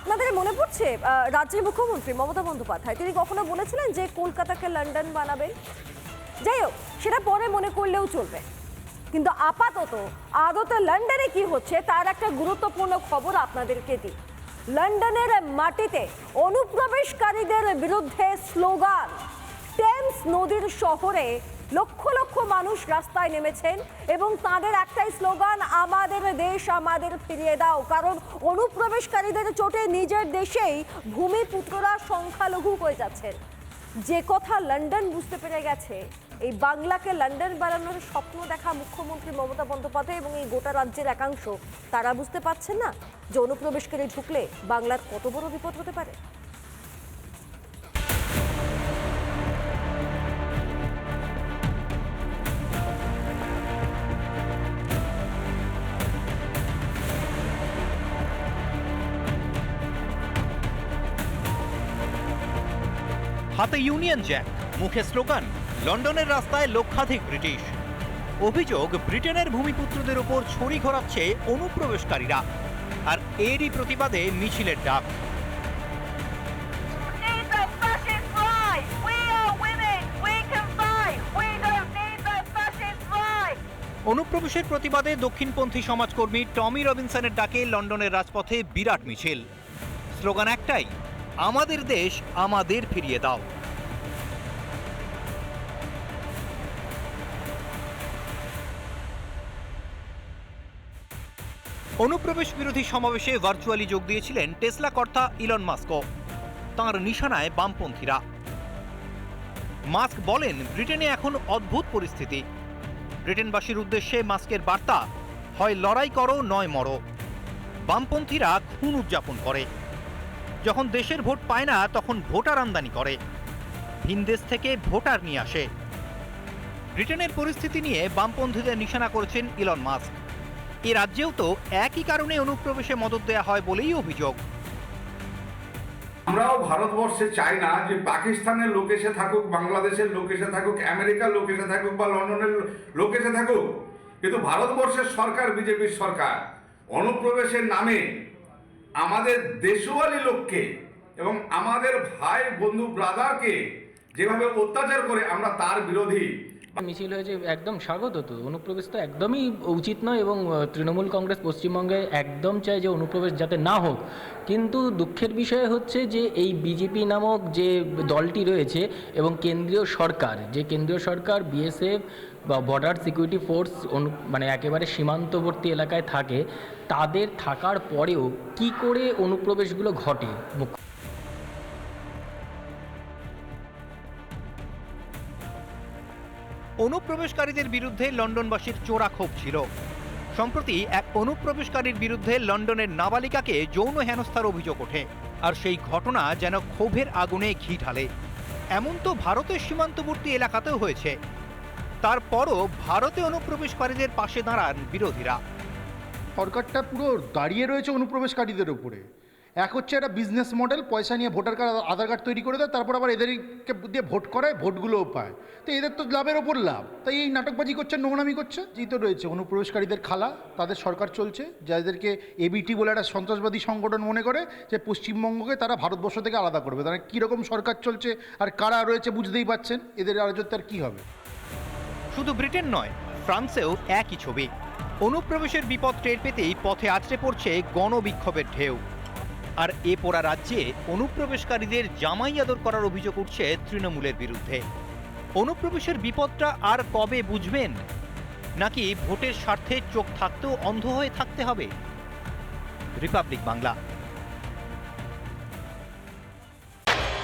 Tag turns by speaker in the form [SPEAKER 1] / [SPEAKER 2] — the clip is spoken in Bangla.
[SPEAKER 1] আপনাদের মনে পড়ছে? রাজ্যের মুখ্যমন্ত্রী মমতা বন্দ্যোপাধ্যায়, তিনি কখনো বলেছিলেন যে কলকাতাকে লন্ডন বানাবেন? যাই হোক, সেটা পরে মনে করলেও চলবে। কিন্তু আপাতত আদতে লন্ডনে কি হচ্ছে তার একটা গুরুত্বপূর্ণ খবর আপনাদেরকে দিই। লন্ডনের মাটিতে অনুপ্রবেশকারীদের বিরুদ্ধে স্লোগান, টেমস নদীর শহরে লক্ষ লক্ষ মানুষ রাস্তায় নেমেছেন এবং তাদের একটাই স্লোগান, আমাদের দেশ আমাদের ফিরিয়ে দাও। কারণ অনুপ্রবেশকারীদের চোটে নিজের দেশেই ভূমিপুত্ররা সংখ্যালঘু হয়ে যাচ্ছেন। যে কথা লন্ডন বুঝতে পেরে গেছে, এই বাংলাকে লন্ডন বানানোর স্বপ্ন দেখা মুখ্যমন্ত্রী মমতা বন্দ্যোপাধ্যায় এবং এই গোটা রাজ্যের একাংশ, তারা বুঝতে পারছেন না যে অনুপ্রবেশকারী ঢুকলে বাংলার কত বড় বিপদ হতে পারে।
[SPEAKER 2] হাতে ইউনিয়ন জ্যাক মুখে স্লোগান লন্ডনের রাস্তায় লক্ষাধিক ব্রিটিশ। অভিযোগ ব্রিটেনের ভূমিপুত্রদের ওপর ছড়ি ঘোরাচ্ছে অনুপ্রবেশকারীরা আর এরই প্রতিবাদে মিছিলের ডাক. অনুপ্রবেশের প্রতিবাদে দক্ষিণপন্থী সমাজকর্মী টমি রবিনসনের ডাকে লন্ডনের রাজপথে বিরাট মিছিল। স্লোগান একটাই আমাদের দেশ আমাদের ফিরিয়ে দাও। অনুপ্রবেশ বিরোধী সমাবেশে ভার্চুয়ালি যোগ দিয়েছিলেন টেসলা কর্তা ইলন মাস্কো তাঁর নিশানায় বামপন্থীরা। মাস্ক বলেন, ব্রিটেনে এখন অদ্ভুত পরিস্থিতি। ব্রিটেনবাসীর উদ্দেশ্যে মাস্কের বার্তা, হয় লড়াই করো, নয় মরো। বামপন্থীরা খুন উদযাপন করে। যখন দেশের ভোট পায় না, তখন ভোটার আমদানি করে। ভিন দেশ থেকে ভোটার নিয়ে আসে। ব্রিটেনের পরিস্থিতি নিয়ে বামপন্থীদের নিশানা করেছেন ইলন মাস্ক। এ রাজ্যেও তো একই কারণে অনুপ্রবেশে মদত দেয়া হয় বলেই অভিযোগ।
[SPEAKER 3] আমরাও ভারতবর্ষে চাই না যে পাকিস্তানের লোক এসে থাকুক, বাংলাদেশের লোক এসে থাকুক, আমেরিকার লোক এসে থাকুক বা লন্ডনের লোক এসে থাকুক। কিন্তু ভারতবর্ষের সরকার, বিজেপির সরকার, অনুপ্রবেশের নামে আমাদের দেশওয়ালি লোককে এবং আমাদের ভাই, বন্ধু, ব্রাদারকে যেভাবে অত্যাচার করে আমরা তার বিরোধী।
[SPEAKER 4] মিছিল হয়েছে, একদম স্বাগত তো। অনুপ্রবেশ তো একদমই উচিত নয় এবং তৃণমূল কংগ্রেস পশ্চিমবঙ্গে একদম চায় যে অনুপ্রবেশ যাতে না হোক। কিন্তু দুঃখের বিষয় হচ্ছে যে এই বিজেপি নামক যে দলটি রয়েছে এবং কেন্দ্রীয় সরকার, যে কেন্দ্রীয় সরকার, বিএসএফ বা বর্ডার সিকিউরিটি ফোর্স মানে একেবারে সীমান্তবর্তী এলাকায় থাকে, তাদের থাকার পরেও কি করে অনুপ্রবেশগুলো ঘটে?
[SPEAKER 2] অনুপ্রবেশকারীদের বিরুদ্ধে লন্ডনবাসীর চোরা ক্ষোভ ছিল। সম্প্রতি এক অনুপ্রবেশকারীর বিরুদ্ধে লন্ডনের নাবালিকাকে যৌন হেনস্থার অভিযোগ ওঠে, আর সেই ঘটনা যেন ক্ষোভের আগুনে ঘি ঢালে। এমন তো ভারতের সীমান্তবর্তী এলাকাতেও হয়েছে। তারপরও ভারতে অনুপ্রবেশকারীদের পাশে দাঁড়ান বিরোধীরা।
[SPEAKER 5] সরকারটা পুরো দাঁড়িয়ে রয়েছে অনুপ্রবেশকারীদের উপরে। এক হচ্ছে একটা বিজনেস মডেল পয়সা নিয়ে ভোটার কার্ড আধার কার্ড তৈরি করে দেয়, তারপর আবার এদেরকে দিয়ে ভোট করায় ভোটগুলোও পায়। তো এদের তো লাভের ওপর লাভ। তাই এই নাটকবাজি করছে, নোংরামি করছে। যেই তো রয়েছে, অনুপ্রবেশকারীদের খালা, তাদের সরকার চলছে, যাদেরকে এবিটি বলে একটা সন্ত্রাসবাদী সংগঠন মনে করে, যে পশ্চিমবঙ্গকে তারা ভারতবর্ষ থেকে আলাদা করবে। তারা কীরকম সরকার চলছে, আর কারা রয়েছে বুঝতেই পাচ্ছেন এদের রাজত্ব আর কী হবে?
[SPEAKER 2] শুধু ব্রিটেন নয়, ফ্রান্সেও একই ছবি। অনুপ্রবেশের বিপদ টের পেতেই পথে আছড়ে পড়ছে গণবিক্ষোভের ঢেউ। আর এ পোড়া রাজ্যে অনুপ্রবেশকারীদের জামাই আদর করার অভিযোগ উঠছে তৃণমূলের বিরুদ্ধে। অনুপ্রবেশের বিপদটা আর কবে বুঝবেন? নাকি ভোটের স্বার্থে চোখ থাকতেও অন্ধ হয়ে থাকতে হবে? রিপাবলিক বাংলা।